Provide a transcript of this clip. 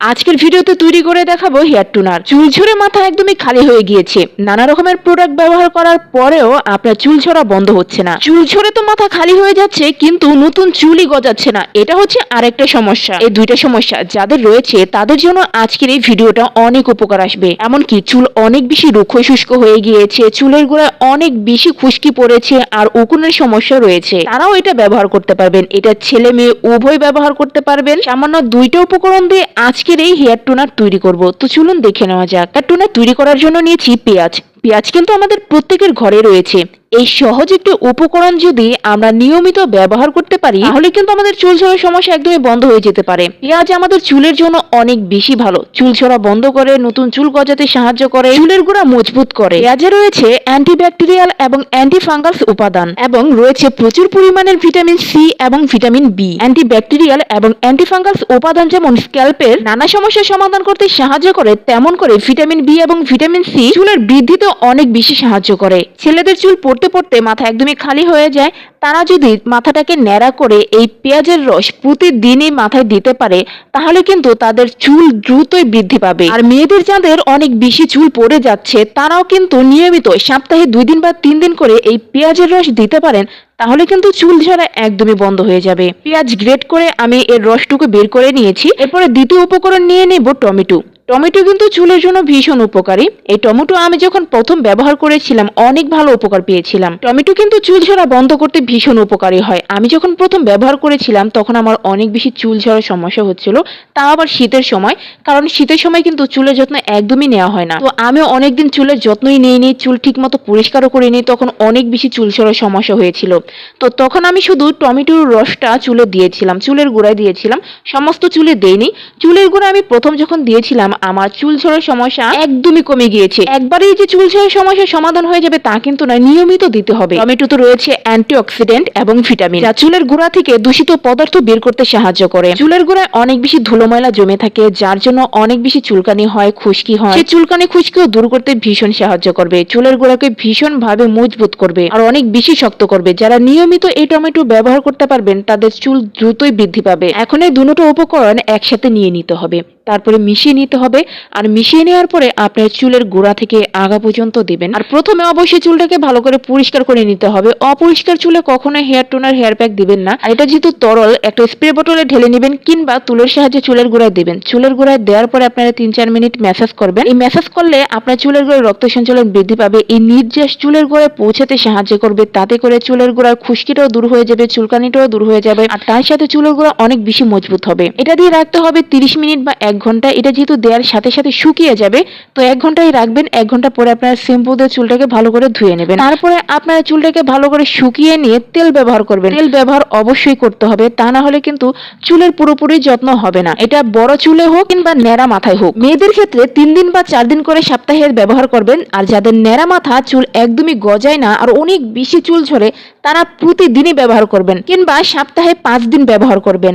আজকের ভিডিওতে তৈরি করে দেখাবো হেয়ার টুনার। চুল ঝরে মাথা একদমই খালি হয়ে গিয়েছে। নানা রকমের প্রোডাক্ট ব্যবহার করার পরেও আপনার চুল ঝরা বন্ধ হচ্ছে না। চুল ঝরে তো মাথা খালি হয়ে যাচ্ছে, কিন্তু নতুন চুলই গজাচ্ছে না। এটা হচ্ছে আরেকটা সমস্যা। এই দুইটা সমস্যা যাদের রয়েছে, তাদের জন্য আজকের এই ভিডিওটা অনেক উপকার আসবে। এমনকি চুল অনেক বেশি রুক্ষ শুষ্ক হয়ে গিয়েছে, চুলের গোড়ায় অনেক বেশি খুশকি পড়েছে আর উকুনের সমস্যা রয়েছে। তারাও এটা ব্যবহার করতে পারবেন। এটা ছেলে মেয়ে উভয় ব্যবহার করতে পারবেন। সামান্য দুইটা উপকরণ দিয়ে আজকের এই হেয়ার টোনার তৈরি করব। তো চলুন দেখে নেওয়া যাক। হেয়ার টোনার তৈরি করার জন্য নিয়েছি পেঁয়াজ। পেঁয়াজ কিন্তু আমাদের প্রত্যেকের ঘরে রয়েছে। এই সহজ একটি উপকরণ যদি আমরা নিয়মিত ব্যবহার করতে পারি, তাহলে কিন্তু আমাদের চুল ঝরার সমস্যা একদমই বন্ধ হয়ে যেতে পারে। পেঁয়াজ আমাদের চুলের জন্য অনেক বেশি ভালো। চুল ঝরা বন্ধ করে, নতুন চুল গজাতে সাহায্য করে, চুলের গোড়া মজবুত করে। পেঁয়াজে রয়েছে অ্যান্টিব্যাকটেরিয়াল এবং অ্যান্টিফাঙ্গাস উপাদান এবং রয়েছে প্রচুর পরিমাণের ভিটামিন সি এবং ভিটামিন বি অ্যান্টিব্যাকটেরিয়াল এবং অ্যান্টিফাঙ্গাস উপাদান যেমন স্ক্যাল্পের নানা সমস্যার সমাধান করতে সাহায্য করে, তেমন করে ভিটামিন বি এবং ভিটামিন সি চুলের বৃদ্ধিতে অনেক বেশি সাহায্য করে। ছেলেদের চুল পড়তে পড়তে মাথা একদমই খালি হয়ে যায়। তারা যদি মাথাটাকে ন্যাড়া করে এই পেঁয়াজের রস প্রতিদিনই মাথায় দিতে পারে, তাহলে কিন্তু তাদের চুল দ্রুতই বৃদ্ধি পাবে। আর মেয়েদের যাদের অনেক বেশি চুল পড়ে যাচ্ছে, তারাও কিন্তু নিয়মিত সপ্তাহে দুই দিন বা তিন দিন করে এই পেঁয়াজের রস দিতে পারেন, তাহলে কিন্তু চুল ঝরা একদমই বন্ধ হয়ে যাবে। পেঁয়াজ গ্রেট করে আমি এর রসটুকু বের করে নিয়েছি। এরপরে দ্বিতীয় উপকরণ নিয়ে নেব টমেটো। টমেটো কিন্তু চুলের জন্য ভীষণ উপকারী। এই টমেটো আমি যখন প্রথম ব্যবহার করেছিলাম, অনেক ভালো উপকার পেয়েছিলাম। টমেটো কিন্তু চুল ঝরা বন্ধ করতে ভীষণ উপকারী হয়। আমি যখন প্রথম ব্যবহার করেছিলাম, তখন আমার অনেক বেশি চুল ঝরার সমস্যা হচ্ছিল। তা আবার শীতের সময়, কারণ শীতের সময় কিন্তু চুলের যত্ন একদমই নেওয়া হয় না। তো আমিও অনেকদিন চুলের যত্নই নিয়ে নিই চুল ঠিক মতো পরিষ্কারও করে নিই তখন অনেক বেশি চুল ঝরার সমস্যা হয়েছিল। তো তখন আমি শুধু টমেটোর রসটা চুলে দিয়েছিলাম, চুলের গোড়ায় দিয়েছিলাম। সমস্ত চুলে দেইনি। চুলের গোড়ায় আমি প্রথম যখন দিয়েছিলাম আমার চুল ঝরার সমস্যা একদমই কমে গিয়েছে। একবারেই যে চুল ঝরার সমস্যার সমাধান হয়ে যাবে তা কিন্তু নয়, নিয়মিত দিতে হবে। টমেটোতে রয়েছে অ্যান্টিঅক্সিডেন্ট এবং ভিটামিন। যা চুলের গোড়া থেকে দূষিত পদার্থ বের করতে সাহায্য করে। চুলের গোড়ায় অনেক বেশি ধুলো ময়লা জমে থাকে, যার জন্য অনেক বেশি চুলকানি হয়, খুশকি হয়। সেই চুলকানি খুশকিও দূর করতে ভীষণ সাহায্য করবে। চুলের গোড়াকে ভীষণ ভাবে মজবুত করবে আর অনেক বেশি শক্ত করবে। যারা নিয়মিত এই টমেটো ব্যবহার করতে পারবেন, তাদের চুল দ্রুতই বৃদ্ধি পাবে। এখন এই দুটো উপকরণ একসাথে নিয়ে নিতে হবে। তারপরে মিশিয়ে নিতে হবে। আর মিশিয়ে নেওয়ার পরে আপনার চুলের গোড়া থেকে আগা পর্যন্ত দিবেন। আর প্রথমে অবশ্যই চুলটাকে ভালো করে পরিষ্কার করে নিতে হবে। অপরিষ্কার চুলে কখনো হেয়ার টোনার, হেয়ার প্যাক দিবেন না। এটা যেহেতু তরল, একটা স্প্রে বোতলে ঢেলে নেবেন কিংবা তুলোর সাহায্যে চুলের গোড়ায় দিবেন। চুলের গোড়ায় দেওয়ার পরে আপনারা তিন চার মিনিট ম্যাসাজ করবেন। এই ম্যাসাজ করলে আপনার চুলের গোড়ায় রক্ত সঞ্চালন বৃদ্ধি পাবে। এই নির্যাস চুলের গোড়ায় পৌঁছাতে সাহায্য করবে। তাতে করে চুলের গোড়ার খুশকিটাও দূর হয়ে যাবে, চুলকানিটাও দূর হয়ে যাবে। আর তার সাথে চুলের গোড়া অনেক বেশি মজবুত হবে। এটা দিয়ে রাখতে হবে তিরিশ মিনিট বা এক ঘণ্টা এটা যেহেতু দেওয়ার সাথে সাথে শুকিয়ে যাবে, তো এক ঘন্টাই রাখবেন, এক ঘণ্টা পরে আপনার শ্যাম্পু দিয়ে চুলটাকে ভালো করে ধুয়ে নেবেন। তারপরে আপনার চুলটাকে ভালো করে শুকিয়ে নিয়ে তেল ব্যবহার করবেন। তেল ব্যবহার অবশ্যই করতে হবে, তা না হলে কিন্তু চুলের পুরোপুরি যত্ন হবে না। এটা বড় চুলে হোক কিংবা ন্যাড়া মাথায় হোক। মেয়েদের ক্ষেত্রে তিন দিন বা চার দিন করে সপ্তাহে ব্যবহার করবেন, আর যাদের ন্যাড়া মাথা চুল একদমই গজায় না, আর অনেক বেশি চুল ঝরে, তারা প্রতিদিনই ব্যবহার করবেন, কিংবা সপ্তাহে পাঁচ দিন ব্যবহার করবেন।